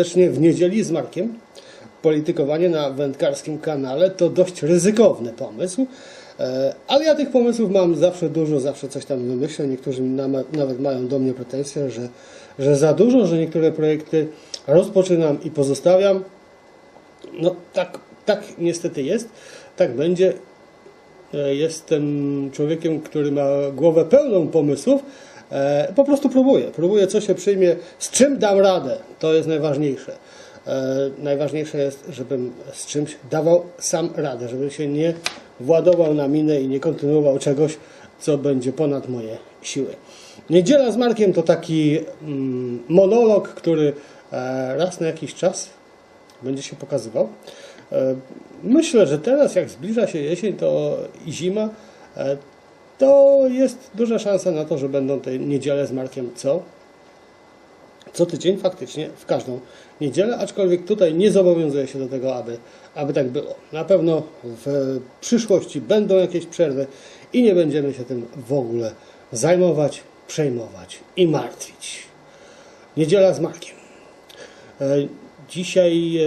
Serdecznie w niedzieli z Markiem. Politykowanie na wędkarskim kanale to dość ryzykowny pomysł, e, ale ja tych pomysłów mam zawsze dużo, zawsze coś tam wymyślę. Niektórzy nawet mają do mnie pretensje, że, że za dużo, że niektóre projekty rozpoczynam i pozostawiam. No tak, tak niestety jest, tak będzie. E, Jestem człowiekiem, który ma głowę pełną pomysłów. E, Po prostu próbuję. Próbuję, co się przyjmie, z czym dam radę. To jest najważniejsze. E, Najważniejsze jest, żebym z czymś dawał sam radę, żebym się nie władował na minę i nie kontynuował czegoś, co będzie ponad moje siły. Niedziela z Markiem to taki mm, monolog, który e, raz na jakiś czas będzie się pokazywał. Myślę, że teraz, jak zbliża się jesień to i zima, to jest duża szansa na to, że będą te niedziele z Markiem co? Co tydzień, faktycznie, w każdą niedzielę, aczkolwiek tutaj nie zobowiązuję się do tego, aby, aby tak było. Na pewno w przyszłości będą jakieś przerwy i nie będziemy się tym w ogóle zajmować, przejmować i martwić. Niedziela z Markiem. E, Dzisiaj, e,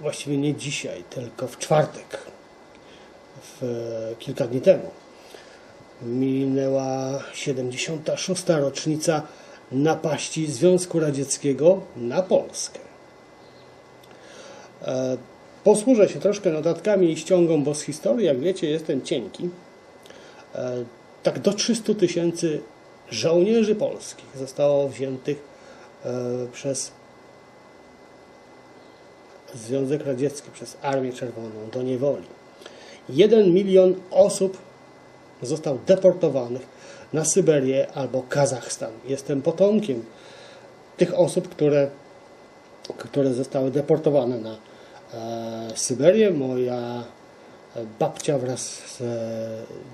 właściwie nie dzisiaj, tylko w czwartek, w, e, kilka dni temu, minęła 76. rocznica napaści Związku Radzieckiego na Polskę. E, Posłużę się troszkę notatkami i ściągą, bo z historii, jak wiecie, jestem cienki. E, Tak do 300 tysięcy żołnierzy polskich zostało wziętych e, przez Związek Radziecki, przez Armię Czerwoną do niewoli. Jeden milion osób został deportowanych na Syberię albo Kazachstan. Jestem potomkiem tych osób, które, które zostały deportowane na e, Syberię. Moja babcia wraz z e,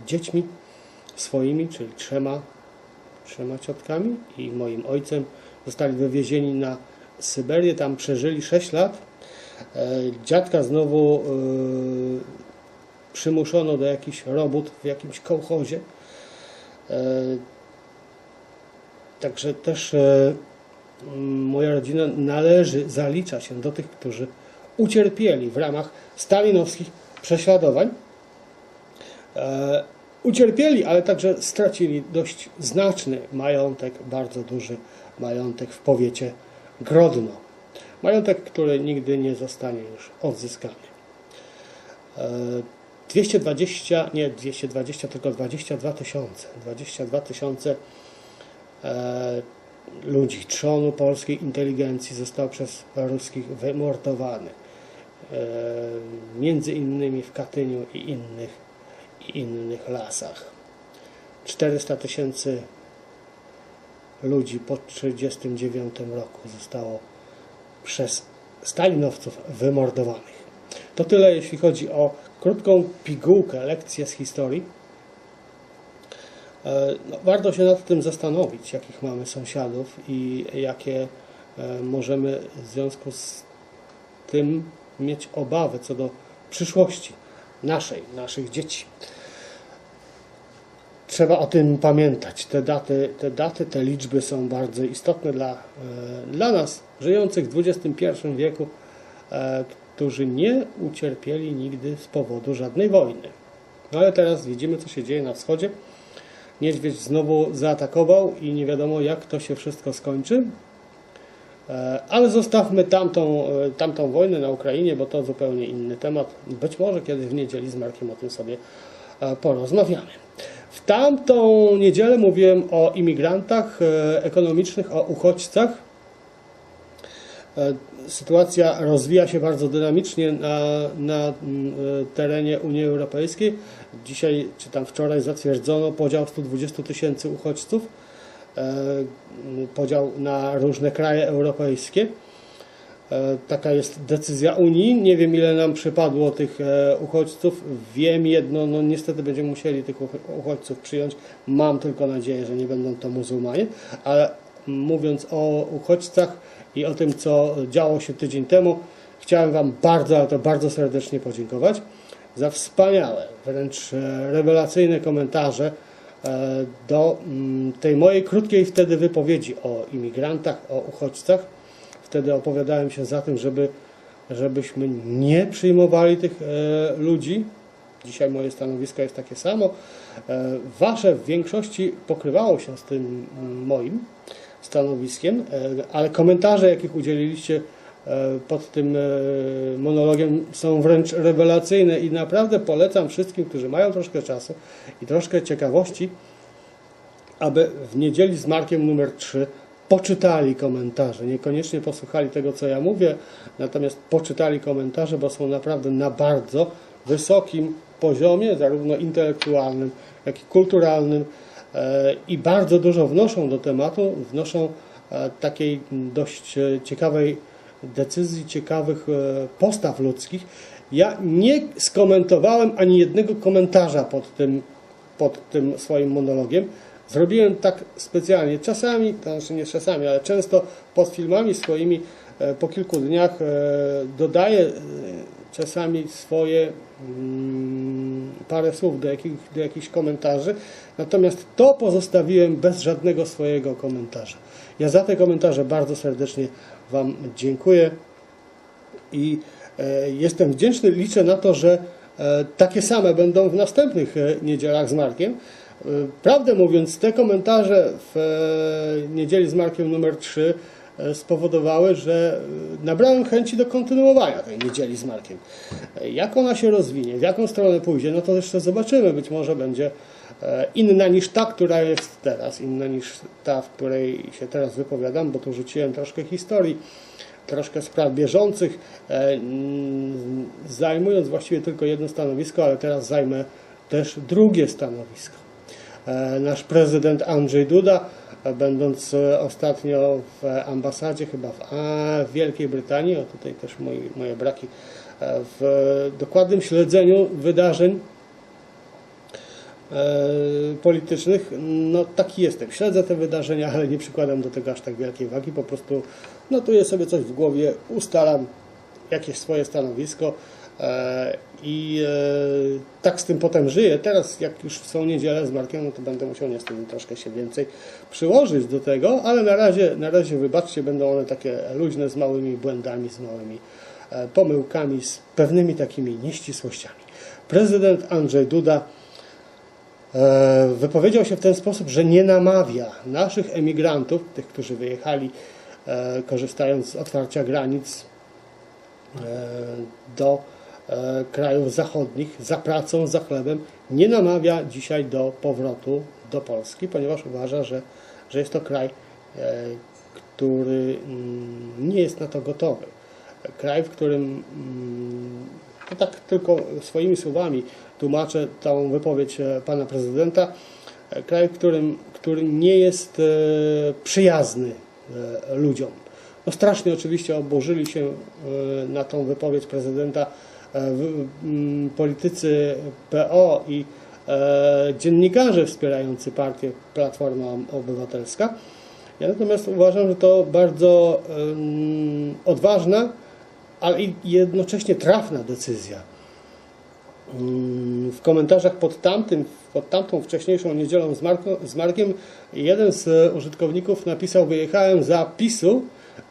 dziećmi swoimi, czyli trzema, trzema ciotkami i moim ojcem zostali wywiezieni na Syberię. Tam przeżyli 6 lat. E, dziadka znowu e, przymuszono do jakichś robót w jakimś kołchozie. E, Także też e, moja rodzina należy, zalicza się do tych, którzy ucierpieli w ramach stalinowskich prześladowań. E, Ucierpieli, ale także stracili dość znaczny majątek, bardzo duży majątek w powiecie Grodno. Majątek, który nigdy nie zostanie już odzyskany. E, 220, nie 220, tylko 22 tysiące. 22 tysiące e, ludzi, trzonu polskiej inteligencji zostało przez ruskich wymordowany. E, między innymi w Katyniu i innych, i innych lasach. 400 tysięcy ludzi po 1939 roku zostało przez stalinowców wymordowanych. To tyle, jeśli chodzi o krótką pigułkę, lekcję z historii. E, No, warto się nad tym zastanowić, jakich mamy sąsiadów i jakie e, możemy w związku z tym mieć obawy co do przyszłości naszej, naszych dzieci. Trzeba o tym pamiętać. Te daty, te, daty, te liczby są bardzo istotne dla, e, dla nas, żyjących w XXI wieku, którzy nie ucierpieli nigdy z powodu żadnej wojny. No ale teraz widzimy, co się dzieje na wschodzie. Niedźwiedź znowu zaatakował i nie wiadomo, jak to się wszystko skończy. E, Ale zostawmy tamtą, e, tamtą wojnę na Ukrainie, bo to zupełnie inny temat. Być może kiedyś w niedzieli z Markiem o tym sobie e, porozmawiamy. W tamtą niedzielę mówiłem o imigrantach ekonomicznych, o uchodźcach. Sytuacja rozwija się bardzo dynamicznie na, na mm, e, terenie Unii Europejskiej. Dzisiaj, czy tam wczoraj zatwierdzono podział 120 tysięcy uchodźców, e, m, podział na różne kraje europejskie. E, Taka jest decyzja Unii. Nie wiem, ile nam przypadło tych uchodźców. Wiem jedno, no niestety będziemy musieli tych uch- uchodźców przyjąć. Mam tylko nadzieję, że nie będą to muzułmanie. Ale mówiąc o uchodźcach i o tym, co działo się tydzień temu, chciałem Wam bardzo, ale to bardzo serdecznie podziękować za wspaniałe, wręcz e, rewelacyjne komentarze e, do mm, tej mojej krótkiej wtedy wypowiedzi o imigrantach, o uchodźcach. wtedy opowiadałem się za tym, żeby, żebyśmy nie przyjmowali tych e, ludzi. Dzisiaj moje stanowisko jest takie samo. Wasze w większości pokrywało się z tym mm, moim stanowiskiem, e, ale komentarze, jakich udzieliliście e, pod tym e, monologiem są wręcz rewelacyjne i naprawdę polecam wszystkim, którzy mają troszkę czasu i troszkę ciekawości, aby w niedzieli z Markiem numer 3 poczytali komentarze. Niekoniecznie posłuchali tego, co ja mówię, natomiast poczytali komentarze, bo są naprawdę na bardzo wysokim poziomie, zarówno intelektualnym, jak i kulturalnym i bardzo dużo wnoszą do tematu, wnoszą e, takiej dość e, ciekawej decyzji, ciekawych e, postaw ludzkich. Ja nie skomentowałem ani jednego komentarza pod tym, pod tym swoim monologiem. Zrobiłem tak specjalnie. Czasami, to znaczy nie czasami, ale często pod filmami swoimi e, po kilku dniach e, dodaję e, czasami swoje mm, parę słów do, jakich, do jakichś komentarzy. Natomiast to pozostawiłem bez żadnego swojego komentarza. Ja za te komentarze bardzo serdecznie Wam dziękuję i e, jestem wdzięczny. Liczę na to, że e, takie same będą w następnych e, niedzielach z Markiem. E, Prawdę mówiąc, te komentarze w e, niedzieli z Markiem numer 3 e, spowodowały, że e, nabrałem chęci do kontynuowania tej niedzieli z Markiem. E, Jak ona się rozwinie, w jaką stronę pójdzie, no to jeszcze zobaczymy. Być może będzie e, inna niż ta, która jest teraz, inna niż ta, w której się teraz wypowiadam, bo tu rzuciłem troszkę historii, troszkę spraw bieżących, e, zajmując właściwie tylko jedno stanowisko, ale teraz zajmę też drugie stanowisko. E, Nasz prezydent Andrzej Duda, e, będąc e, ostatnio w ambasadzie, chyba w, a, Wielkiej Brytanii, o tutaj też moi, moje braki, w dokładnym śledzeniu wydarzeń politycznych, no taki jestem. Śledzę te wydarzenia, ale nie przykładam do tego aż tak wielkiej wagi. Po prostu notuję sobie coś w głowie, ustalam jakieś swoje stanowisko i e, tak z tym potem żyję. Teraz, jak już są niedzielę z Markiem, no to będę musiał niestety troszkę się więcej przyłożyć do tego, ale na razie, na razie wybaczcie, będą one takie luźne, z małymi błędami, z małymi e, pomyłkami, z pewnymi takimi nieścisłościami. Prezydent Andrzej Duda e, wypowiedział się w ten sposób, że nie namawia naszych emigrantów, tych, którzy wyjechali e, korzystając z otwarcia granic e, do krajów zachodnich za pracą, za chlebem, nie namawia dzisiaj do powrotu do Polski, ponieważ uważa, że, że jest to kraj, e, który mm, nie jest na to gotowy. Kraj, w którym mm, to tak tylko swoimi słowami tłumaczę tą wypowiedź e, pana prezydenta. E, Kraj, w którym, który nie jest e, przyjazny e, ludziom. No strasznie oczywiście oburzyli się e, na tą wypowiedź prezydenta e, politycy PO i e, dziennikarze wspierający partię Platforma Obywatelska. Ja natomiast uważam, że to bardzo odważna, ale i jednocześnie trafna decyzja. Mm, W komentarzach pod, tamtym, pod tamtą wcześniejszą niedzielą z, Marko, z Markiem jeden z e, użytkowników napisał wyjechałem za PiSu,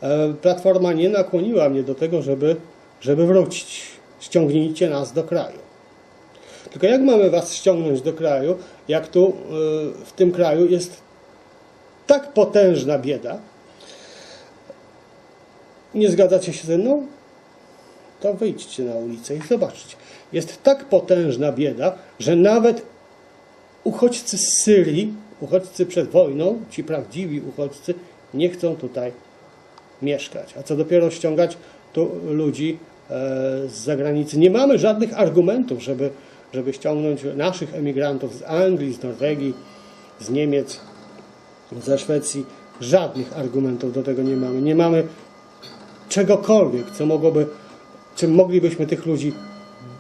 e, Platforma nie nakłoniła mnie do tego, żeby, żeby wrócić. Ściągnijcie nas do kraju. Tylko jak mamy was ściągnąć do kraju, jak tu e, w tym kraju jest tak potężna bieda? Nie zgadzacie się ze mną? to wyjdźcie na ulicę i zobaczcie. Jest tak potężna bieda, że nawet uchodźcy z Syrii, uchodźcy przed wojną, ci prawdziwi uchodźcy, nie chcą tutaj mieszkać. A co dopiero ściągać tu ludzi z zagranicy. Nie mamy żadnych argumentów, żeby, żeby ściągnąć naszych emigrantów z Anglii, z Norwegii, z Niemiec, ze Szwecji. Żadnych argumentów do tego nie mamy. Nie mamy czegokolwiek, co mogłoby, czym moglibyśmy tych ludzi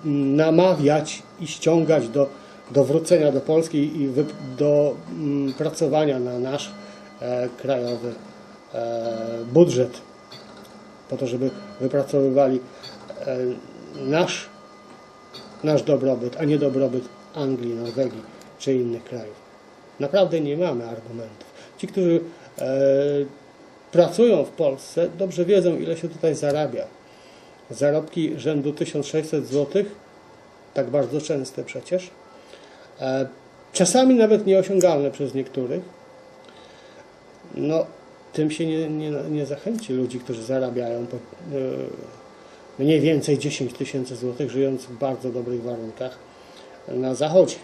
mm, namawiać i ściągać do, do wrócenia do Polski i wy, do mm, pracowania na nasz e, krajowy e, budżet, po to, żeby wypracowywali e, nasz, nasz dobrobyt, a nie dobrobyt Anglii, Norwegii czy innych krajów. Naprawdę nie mamy argumentów. Ci, którzy e, pracują w Polsce, dobrze wiedzą, ile się tutaj zarabia. Zarobki rzędu 1600 zł, tak bardzo częste przecież, e, czasami nawet nieosiągalne przez niektórych, no tym się nie, nie, nie zachęci ludzi, którzy zarabiają po, e, mniej więcej 10 tysięcy złotych, żyjąc w bardzo dobrych warunkach na zachodzie.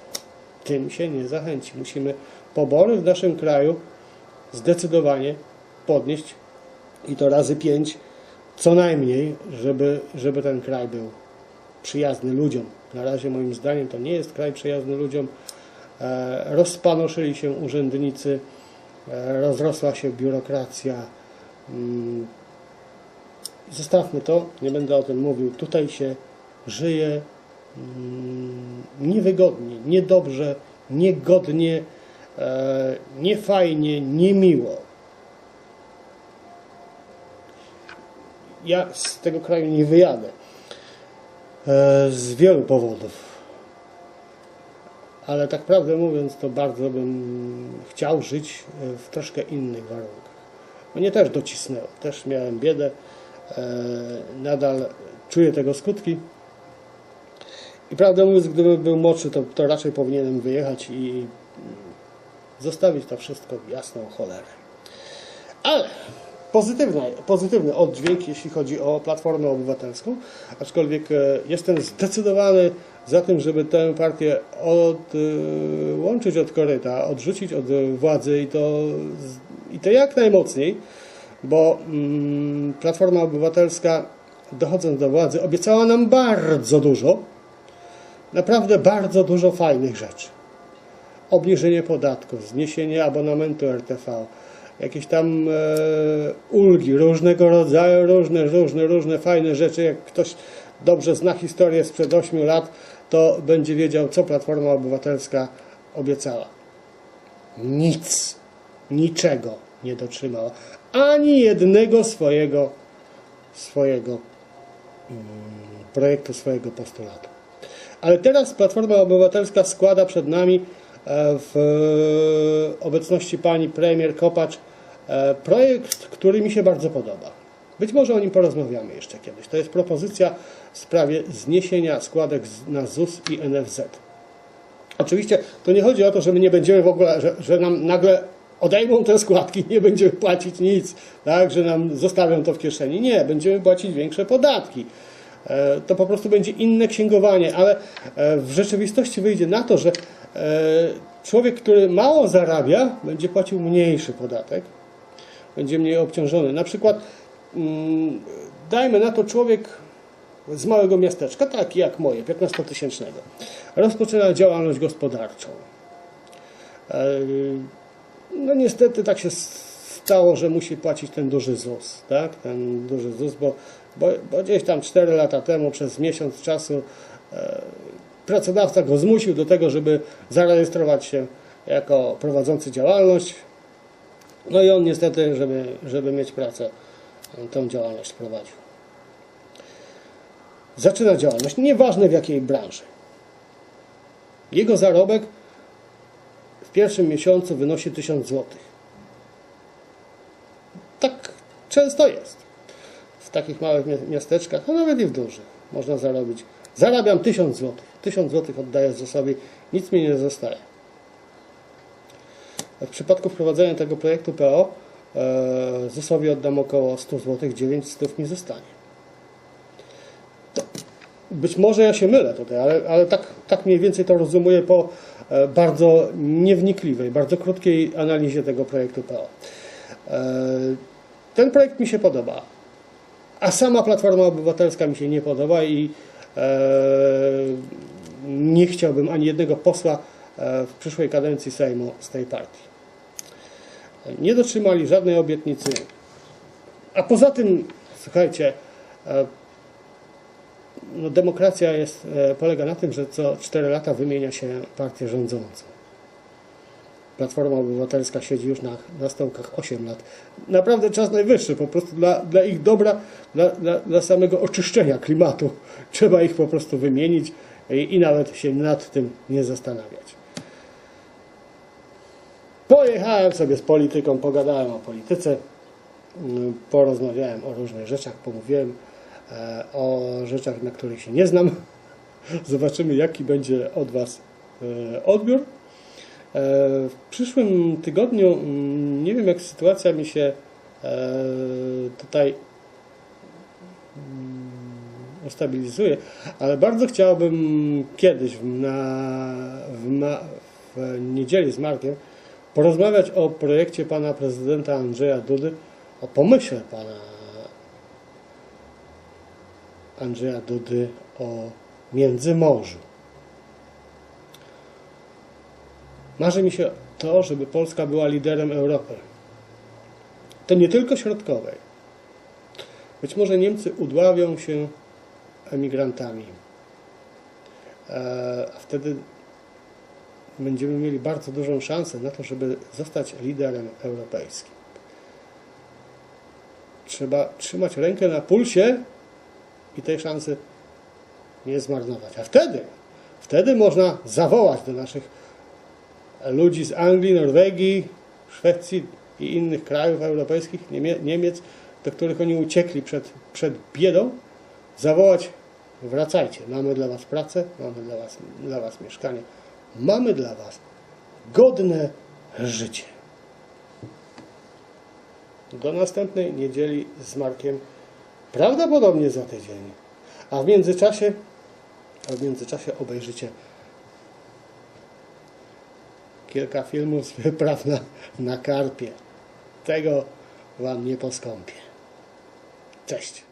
Tym się nie zachęci. Musimy pobory w naszym kraju zdecydowanie podnieść i to razy pięć co najmniej, żeby, żeby ten kraj był przyjazny ludziom. Na razie moim zdaniem to nie jest kraj przyjazny ludziom. E, rozpanoszyli się urzędnicy, e, rozrosła się biurokracja. Zostawmy to, nie będę o tym mówił. Tutaj się żyje mm, niewygodnie, niedobrze, niegodnie, e, niefajnie, niemiło. Ja z tego kraju nie wyjadę e, z wielu powodów. Ale tak prawdę mówiąc, to bardzo bym chciał żyć e, w troszkę innych warunkach. Mnie też docisnęło, też miałem biedę, nadal czuję tego skutki. I prawdę mówiąc, gdybym był młodszy, to, to raczej powinienem wyjechać i zostawić to wszystko w jasną cholerę. Ale pozytywny, pozytywny oddźwięk, jeśli chodzi o Platformę Obywatelską, aczkolwiek e, jestem zdecydowany za tym, żeby tę partię odłączyć od koryta, odrzucić od władzy i to, i to jak najmocniej, bo mm, Platforma Obywatelska dochodząc do władzy obiecała nam bardzo dużo, naprawdę bardzo dużo fajnych rzeczy obniżenie podatków, zniesienie abonamentu RTV, jakieś tam e, ulgi różnego rodzaju, różne, różne, różne fajne rzeczy. Jak ktoś dobrze zna historię sprzed 8 lat, to będzie wiedział, co Platforma Obywatelska obiecała. Nic, niczego nie dotrzymała. Ani jednego swojego, swojego mm, projektu, swojego postulatu. Ale teraz Platforma Obywatelska składa przed nami e, w obecności pani premier Kopacz e, projekt, który mi się bardzo podoba. Być może o nim porozmawiamy jeszcze kiedyś. To jest propozycja w sprawie zniesienia składek na ZUS i NFZ. Oczywiście to nie chodzi o to, że my nie będziemy w ogóle, że, że nam nagle odejmą te składki, nie będziemy płacić nic, tak, że nam zostawią to w kieszeni. Nie, będziemy płacić większe podatki. E, To po prostu będzie inne księgowanie, ale e, w rzeczywistości wyjdzie na to, że e, człowiek, który mało zarabia, będzie płacił mniejszy podatek, będzie mniej obciążony. Na przykład mm, dajmy na to człowiek z małego miasteczka, taki jak moje, 15-tysięcznego, rozpoczyna działalność gospodarczą. No niestety tak się stało, że musi płacić ten duży ZUS, tak? Ten duży ZUS, bo, bo, bo gdzieś tam 4 lata temu przez miesiąc czasu e, pracodawca go zmusił do tego, żeby zarejestrować się jako prowadzący działalność. No i on niestety, żeby, żeby mieć pracę, tą działalność prowadził. Zaczyna działalność, nieważne w jakiej branży. Jego zarobek pierwszym miesiącu wynosi 1000 zł. Tak często jest. W takich małych mia- miasteczkach, a nawet i w dużych, można zarobić. Zarabiam 1000 zł. 1000 zł oddaję ZUS-owi, nic mi nie zostaje. W przypadku wprowadzenia tego projektu PO e, ZUS-owi oddam około 100 zł, 900 mi zostanie. Być może ja się mylę tutaj, ale, ale tak, tak mniej więcej to rozumuję po bardzo niewnikliwej, bardzo krótkiej analizie tego projektu PO. E, Ten projekt mi się podoba, a sama Platforma Obywatelska mi się nie podoba i e, nie chciałbym ani jednego posła e, w przyszłej kadencji Sejmu z tej partii. Nie dotrzymali żadnej obietnicy. A poza tym, słuchajcie, e, no demokracja jest, e, polega na tym, że co 4 lata wymienia się partię rządzącą. Platforma Obywatelska siedzi już na, na stołkach 8 lat. Naprawdę czas najwyższy, po prostu dla, dla ich dobra, dla, dla, dla samego oczyszczenia klimatu. Trzeba ich po prostu wymienić i, i nawet się nad tym nie zastanawiać. Pojechałem sobie z polityką, pogadałem o polityce. mm, porozmawiałem o różnych rzeczach, pomówiłem o rzeczach, na których się nie znam. Zobaczymy, jaki będzie od Was e, odbiór. E, W przyszłym tygodniu mm, nie wiem, jak sytuacja mi się e, tutaj mm, ustabilizuje, ale bardzo chciałbym kiedyś na, w, ma, w niedzieli z Markiem porozmawiać o projekcie pana prezydenta Andrzeja Dudy, o pomyśle pana Andrzeja Dudy o Międzymorzu. Marzy mi się to, żeby Polska była liderem Europy. To nie tylko środkowej. Być może Niemcy udławią się emigrantami. E, A wtedy będziemy mieli bardzo dużą szansę na to, żeby zostać liderem europejskim. Trzeba trzymać rękę na pulsie i tej szansy nie zmarnować. A wtedy, wtedy można zawołać do naszych ludzi z Anglii, Norwegii, Szwecji i innych krajów europejskich, Niemie- Niemiec, do których oni uciekli przed, przed biedą, zawołać wracajcie, mamy dla was pracę, mamy dla was, dla was mieszkanie, mamy dla was godne życie. Do następnej niedzieli z Markiem, prawdopodobnie za tydzień. A w międzyczasie, a w międzyczasie obejrzycie kilka filmów z wypraw na, na karpie. Tego wam nie poskąpię. Cześć.